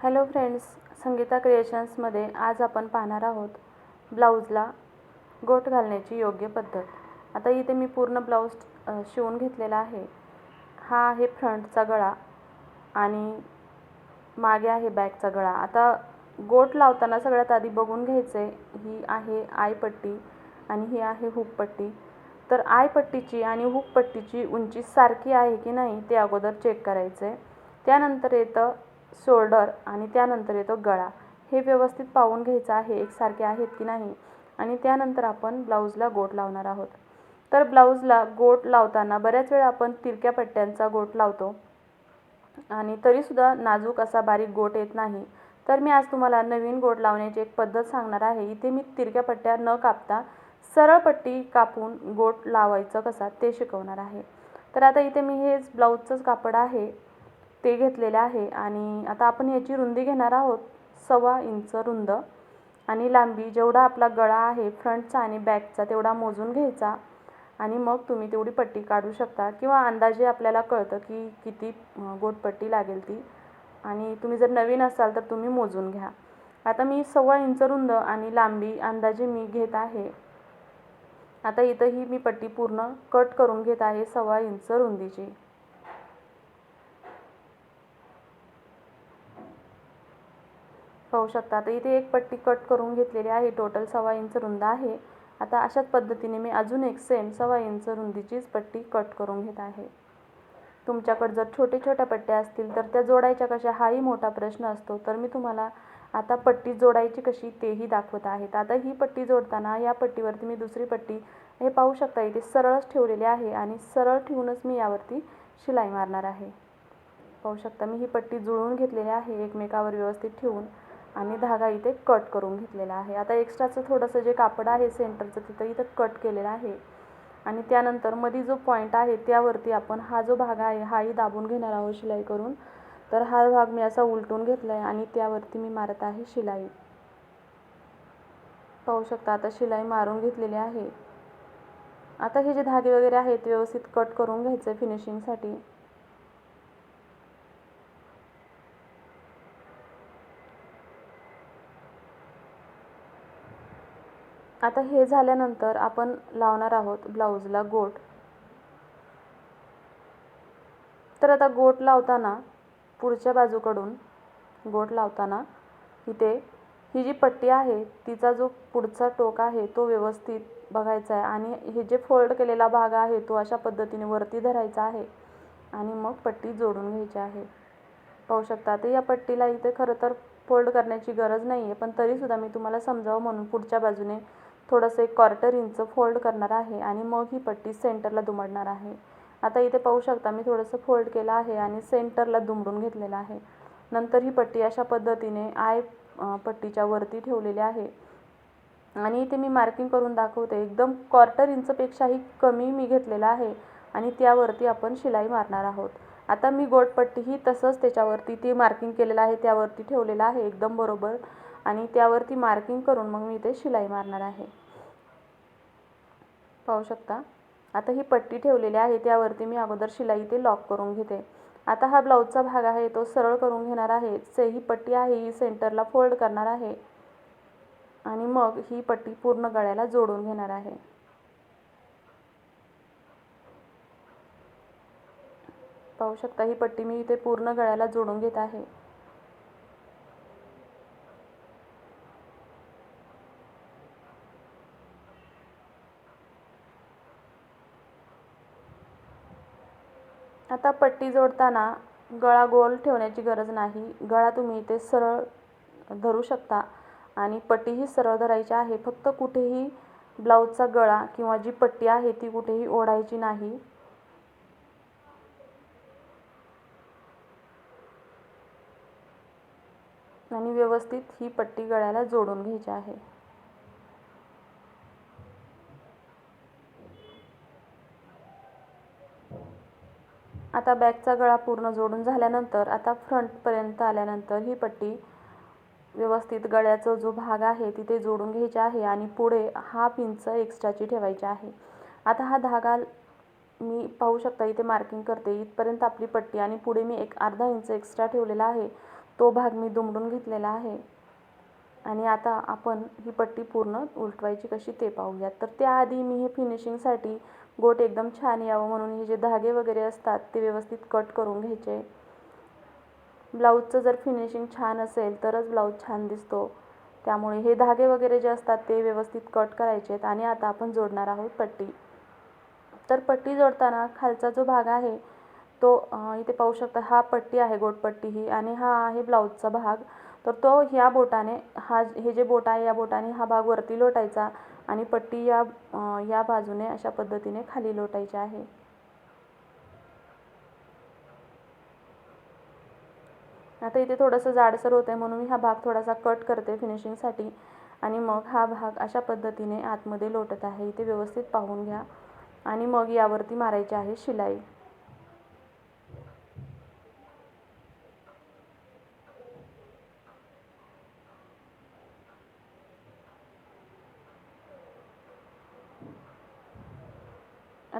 Hello friends Sangeeta क्रिएशन्समध्ये आज आपण पाहणार आहोत ब्लाऊजला गोट घालण्याची योग्य पद्धत. आता इथे मी पूर्ण ब्लाऊज शिवून घेतलेला आहे. हा आहे फ्रंटचा गळा आणि मागे आहे बॅकचा गळा. आता गोट लावताना सगळ्यात आधी बघून घ्यायचं आहे ही आहे आयपट्टी आणि ही आहे हुकपट्टी तर आयपट्टीची आणि हुकपट्टीची उंची सारखी आहे की नाही ते अगोदर चेक करायचं. आहे त्यानंतर येतं शोल्डर आणि त्यानंतर येतो गळा. हे व्यवस्थित पाहून घ्यायचं आहे एकसारखे आहेत की नाही? आणि त्यानंतर आपण ब्लाऊजला गोट लावणार आहोत. तर ब्लाऊजला गोट लावताना बऱ्याच वेळा आपण तिरक्या पट्ट्यांचा गोट लावतो. आणि तरीसुद्धा नाजूक असा बारीक गोट येत नाही. तर मी आज तुम्हाला नवीन गोट लावण्याची एक पद्धत सांगणार आहे. इथे मी तिरक्या पट्ट्या न कापता सरळ पट्टी कापून गोट लावायचं कसा ते शिकवणार आहे. तर आता इथे मी हेच ब्लाऊजचंच कापड आहे. ते घेतलेले आहे. आणि आता आपण याची रुंदी घेणार आहोत. सव्वा इंच रुंद. आणि लांबी जेवढा आपला गळा आहे फ्रंटचा आणि बॅकचा तेवढा मोजून घ्यायचा. आणि मग तुम्ही तेवढी पट्टी काढू शकता. किंवा अंदाजे आपल्याला कळतं की किती गोटपट्टी लागेल ती. आणि तुम्ही जर नवीन असाल तर तुम्ही मोजून घ्या. आता मी सव्वा इंच रुंद आणि लांबी अंदाजे मी घेत आहे. आता इथं ही मी पट्टी पूर्ण कट करून घेत आहे सव्वा इंच रुंदीची. पाहू शकता. आता इथे एक पट्टी कट करून घेतलेली आहे. टोटल सव्वा इंच रुंद आहे. आता अशाच पद्धतीने मी अजून एक सेम सव्वा इंच रुंदीचीच पट्टी कट करून घेत आहे. तुमच्याकडे जर छोटे छोट्या पट्ट्या असतील तर त्या जोडायच्या कशा हाही मोठा प्रश्न असतो. तर मी तुम्हाला आता पट्टी जोडायची कशी तेही दाखवत आहेत आता ही पट्टी जोडताना या पट्टीवरती मी दुसरी पट्टी हे पाहू शकता इथे सरळच ठेवलेली आहे आणि सरळ ठेवूनच मी यावरती शिलाई मारणार आहे. पाहू शकता मी ही पट्टी जुळवून घेतलेली आहे एकमेकावर व्यवस्थित ठेवून. आणि धागा इथे कट करून घेतलेला आहे. आता एक्स्ट्राचं थोडंसं जे कापड आहे सेंटरचं तिथं इथं कट केलेलं आहे. आणि त्यानंतरमध्ये जो पॉईंट आहे त्यावरती आपण हा जो भाग आहे हाही दाबून घेणार आहोत शिलाई करून. तर हा भाग मी असा उलटून घेतला आहे आणि त्यावरती मी मारत आहे शिलाई. पाहू शकता आता शिलाई मारून घेतलेली आहे. आता हे जे धागे वगैरे आहेत व्यवस्थित कट करून घ्यायचं आहे फिनिशिंगसाठी आता हे झाल्यानंतर आपण लावणार आहोत ब्लाऊजला गोट. तर आता गोट लावताना पुढच्या बाजूकडून गोट लावताना इथे ही जी पट्टी आहे तिचा जो पुढचा टोक आहे तो व्यवस्थित बघायचा आहे आणि हे जे फोल्ड केलेला भाग आहे तो अशा पद्धतीने वरती धरायचा आहे आणि मग पट्टी जोडून घ्यायची आहे. पाहू शकता आता या पट्टीला इथे खरं तर फोल्ड करण्याची गरज नाही आहे पण तरीसुद्धा मी तुम्हाला समजावं म्हणून पुढच्या बाजूने थोडंसं एक क्वार्टर इंच फोल्ड करणार आहे आणि मग ही पट्टी सेंटरला दुमडणार आहे. आता इथे पाहू शकता मी थोडंसं फोल्ड केलं आहे आणि सेंटरला दुमडून घेतलेलं आहे. नंतर ही पट्टी अशा पद्धतीने आय पट्टीच्या वरती ठेवलेली आहे. आणि इथे मी मार्किंग करून दाखवते. एकदम क्वार्टर इंचपेक्षाही कमी मी घेतलेला आहे आणि त्यावरती आपण शिलाई मारणार आहोत. आता मी गोटपट्टीही तसंच त्याच्यावरती ती मार्किंग केलेलं आहे त्यावरती ठेवलेलं आहे एकदम बरोबर. आणि त्यावरती मार्किंग करून मग मी इथे शिलाई मारणार आहे. पाहू शकता. आता ही पट्टी ठेवलेली आहे त्यावरती मी अगोदर शिलाई ते लॉक करून घेते. आता हा ब्लाऊजचा भाग आहे तो सरळ करून घेणार आहे. से ही पट्टी आहे ही सेंटरला फोल्ड करणार आहे. आणि मग ही पट्टी पूर्ण गळ्याला जोडून घेणार आहे. पाहू शकता ही पट्टी मी इथे पूर्ण गळ्याला जोडून घेत आहे. आता पट्टी जोडताना गळा गोल ठेवण्याची गरज नाही. गळा तुम्ही इथे सरळ धरू शकता आणि पट्टीही सरळ धरायची आहे. फक्त कुठेही ब्लाऊजचा गळा किंवा जी पट्टी आहे ती कुठेही ओढायची नाही. आणि व्यवस्थित ही पट्टी गळ्याला जोडून घ्यायची आहे. आता बॅकचा गळा पूर्ण जोडून झाल्यानंतर आता फ्रंटपर्यंत आल्यानंतर ही पट्टी व्यवस्थित गळ्याचा जो भाग आहे तिथे जोडून घ्यायची आहे आणि पुढे हाफ इंच एक्स्ट्राची ठेवायची आहे. आता हा धागा मी पाहू शकता इथे मार्किंग करते. इथपर्यंत आपली पट्टी आणि पुढे मी एक अर्धा इंच एक्स्ट्रा ठेवलेला आहे. तो भाग मी दुमडून घेतलेला आहे. आणि आता आपण ही पट्टी पूर्ण उलटवायची कशी ते पाहूयात. तर त्याआधी मी हे फिनिशिंगसाठी गोट एकदम छान यावं म्हणून हे जे धागे वगैरे असतात ते व्यवस्थित कट करून घ्यायचे. ब्लाऊजचं जर फिनिशिंग छान असेल तरच ब्लाऊज छान दिसतो. त्यामुळे हे धागे वगैरे जे असतात ते व्यवस्थित कट करायचे आहेत आणि आता आपण जोडणार आहोत पट्टी. तर पट्टी जोडताना खालचा जो भाग आहे तो इथे पाहू शकता हा पट्टी आहे गोटपट्टी ही आणि हा आहे ब्लाऊजचा भाग. तर तो ह्या बोटाने हा हे जे बोट आहे या बोटाने हा भाग वरती लोटायचा. आणि पट्टी या या बाजूने अशा पद्धतीने खाली लोटायची आहे. आता इथे थोडंसं जाडसर होतं आहे म्हणून मी हा भाग थोडासा कट करते फिनिशिंगसाठी आणि मग हा भाग अशा पद्धतीने आतमध्ये लोटत आहे. इथे व्यवस्थित पाहून घ्या. आणि मग यावरती मारायची आहे शिलाई.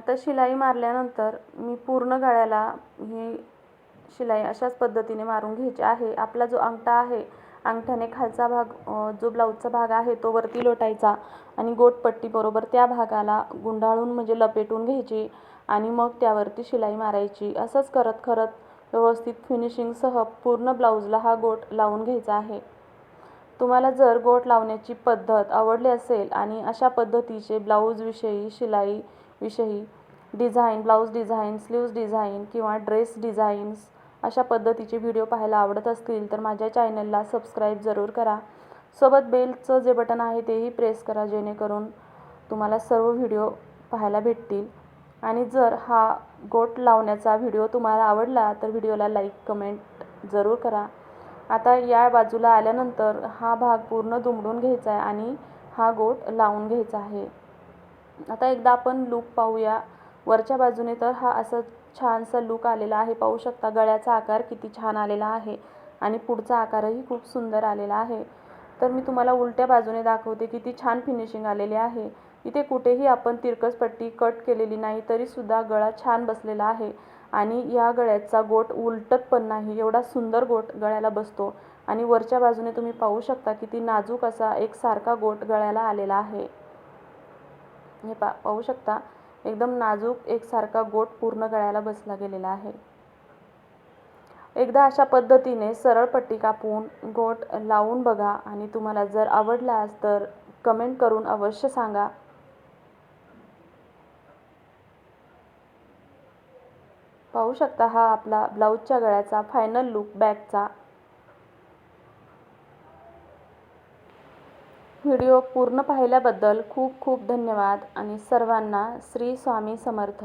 आता शिलाई मारल्यानंतर मी पूर्ण गळ्याला ही शिलाई अशाच पद्धतीने मारून घ्यायची आहे. आपला जो अंगठा आहे अंगठ्याने खालचा भाग जो ब्लाऊजचा भाग आहे तो वरती लोटायचा आणि गोटपट्टीबरोबर त्या भागाला गुंडाळून म्हणजे लपेटून घ्यायची आणि मग त्यावरती शिलाई मारायची. असंच करत करत व्यवस्थित फिनिशिंगसह पूर्ण ब्लाऊजला हा गोट लावून घ्यायचा आहे. तुम्हाला जर गोट लावण्याची पद्धत आवडली असेल आणि अशा पद्धतीचे ब्लाऊजविषयी शिलाई विषयी design blouse design sleeves design किंवा ड्रेस डिझाईन्स अशा पद्धतीचे व्हिडिओ पाहायला आवडत असतील तर माझ्या चॅनलला सबस्क्राईब जरूर करा. सोबत बेलचं जे बटन आहे तेही प्रेस करा जेणेकरून तुम्हाला सर्व व्हिडिओ पाहायला भेटतील. आणि जर हा गोट लावण्याचा व्हिडिओ तुम्हाला आवडला तर व्हिडिओला लाईक कमेंट जरूर करा. आता या बाजूला आल्यानंतर हा भाग पूर्ण दुमडून घ्यायचा आहे आणि हा गोट लावून घ्यायचा आहे. आता एकदा आपण लूक पाहूया. वरच्या बाजूने तर हा असं छानसा लूक आलेला आहे. पाहू शकता गळ्याचा आकार किती छान आलेला आहे आणि पुढचा आकारही खूप सुंदर आलेला आहे. तर मी तुम्हाला उलट्या बाजूने दाखवते किती छान फिनिशिंग आलेली आहे. इथे कुठेही आपण तिरकस पट्टी कट केलेली नाही तरीसुद्धा गळा छान बसलेला आहे आणि या गळ्याचा गोट उलटत पण नाही. एवढा सुंदर गोट गळ्याला बसतो आणि वरच्या बाजूने तुम्ही पाहू शकता किती नाजूक असा एकसारखा गोट गळ्याला आलेला आहे. हे पा पाहू शकता एकदम नाजूक एकसारखा गोट पूर्ण गळ्याला बसला गेलेला आहे. एकदा अशा पद्धतीने सरळ पट्टी कापून गोट लावून बघा आणि तुम्हाला जर आवडलास तर कमेंट करून अवश्य सांगा. पाहू शकता हा आपला ब्लाऊजच्या गळ्याचा फायनल लुक बॅकचा व्हिडिओ पूर्ण पाहिल्याबद्दल खूप खूप धन्यवाद आणि सर्वांना श्री स्वामी समर्थ.